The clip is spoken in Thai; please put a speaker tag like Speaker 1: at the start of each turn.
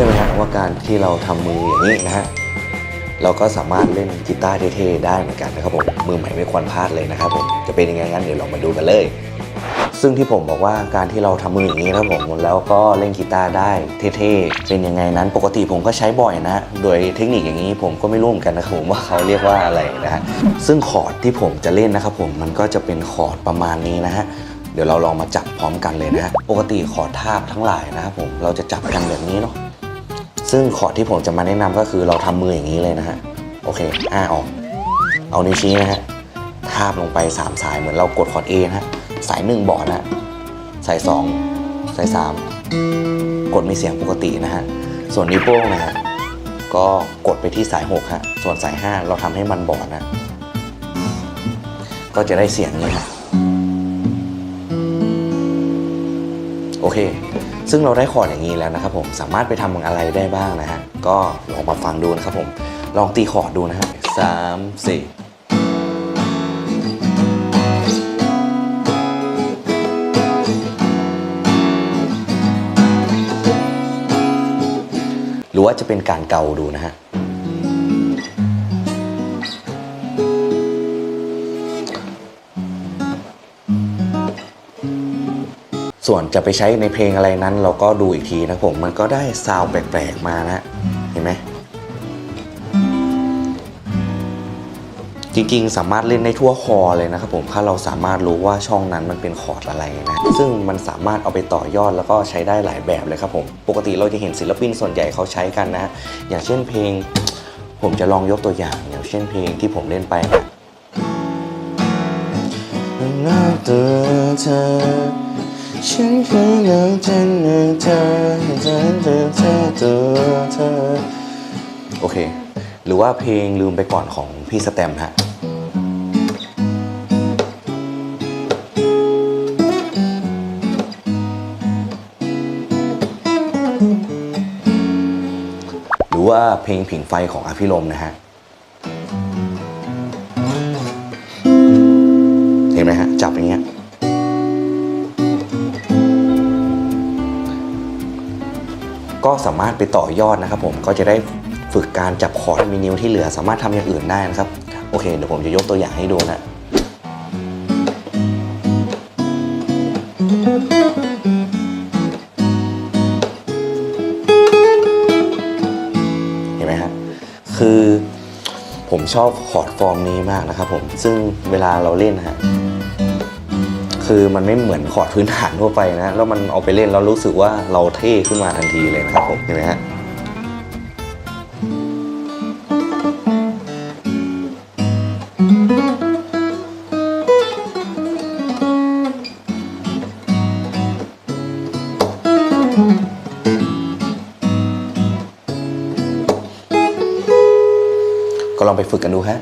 Speaker 1: ชื่อไหมฮะว่าการที่เราทำมืออย่างนี้นะฮะเราก็สามารถเล่นกีตาร์เท่ๆได้เหมือนกันนะครับผมมือใหม่ไม่ควรพลาดเลยนะครับผมจะเป็นยังไงงั้นเดี๋ยวเรามาดูกันเลย ซึ่งที่ผมบอกว่าการที่เราทำมืออย่างนี้นะครับผมแล้วก็เล่นกีตาร์ได้เท่ๆเป็นยังไงนั้น ปกติผมก็ใช้บ่อยนะ โดยเทคนิคอย่างนี้ผมก็ไม่รู้เหมือนกันนะครับผมว่าเขาเรียกว่าอะไรนะฮะซึ่งคอร์ดที่ผมจะเล่นนะครับผมมันก็จะเป็นคอร์ดประมาณนี้นะฮะเดี๋ยวเราลองมาจับพร้อมกันเลยนะฮะปกติคอร์ดทาบทั้งหลายนะครับผมเราจะจับกันแบบนี้เนาะ ซึ่งคอร์ดที่ผมจะมาแนะนำก็คือเราทำมืออย่างนี้เลยนะฮะ โอเคอ้าออก เอานิ้วชี้นะฮะ ทาบลงไปสามสายเหมือนเรากดคอร์ด A นะฮะ สายหนึ่งบอดนะฮะสาย 2 สาย 3 กดมีเสียงปกตินะฮะ ส่วนนิ้วโป้งนะฮะ ก็กดไปที่สาย 6 ฮะ ส่วนสาย 5 เราทำให้มันบอดนะ ก็จะได้เสียงนี้ฮะ โอเค ซึ่งเราได้คอร์ดอย่างนี้แล้วนะครับผมสามารถไปทำอะไรได้บ้างนะฮะก็ลองมาฟังดูนะครับผมลองตีคอร์ดดูนะฮะสามสี่หรือว่าจะเป็นการเกาดูนะฮะ ส่วนจะไปใช้ในเพลงอะไรนั้น เราก็ดูอีกทีนะผม มันก็ได้ซาวด์แปลกๆมานะเห็นไหมจริงๆ สามารถเล่นได้ทั่วคอเลยนะครับผมถ้าเราสามารถรู้ว่าช่องนั้นมันเป็นคอร์ดอะไรนะ ซึ่งมันสามารถเอาไปต่อยอดแล้วก็ใช้ได้หลายแบบเลยครับผม ปกติเราจะเห็นศิลปินส่วนใหญ่เขาใช้กันนะ อย่างเช่นเพลง ผมจะลองยกตัวอย่าง อย่างเช่นเพลงที่ผมเล่นไปนะ ฉันคยอยากจะนึกเธอจะเจอเธอตัวเธอโอเค หรือว่าเพลงลืมไปก่อนของพี่สแตมฮะหรือว่าเพลงผิงไฟของอภิรมย์นะฮะ เห็นไหมฮะ จับอย่างเงี้ย ก็สามารถไปต่อยอดนะครับผมก็จะได้ฝึกการจับคอร์ดมีนิ้วที่เหลือสามารถทำอย่างอื่นได้นะครับ โอเค เดี๋ยวผมจะยกตัวอย่างให้ดูนะเห็นไหมฮะคือผมชอบคอร์ดฟอร์มนี้มากนะครับผมซึ่งเวลาเราเล่นนะฮะ คือมันไม่เหมือนคอร์ดพื้นฐานทั่วไปนะ แล้วมันเอาไปเล่นแล้วรู้สึกว่าเราเท่ขึ้นมาทันทีเลยนะครับผมเห็นไหมฮะก็ลองไปฝึกกันดูฮะ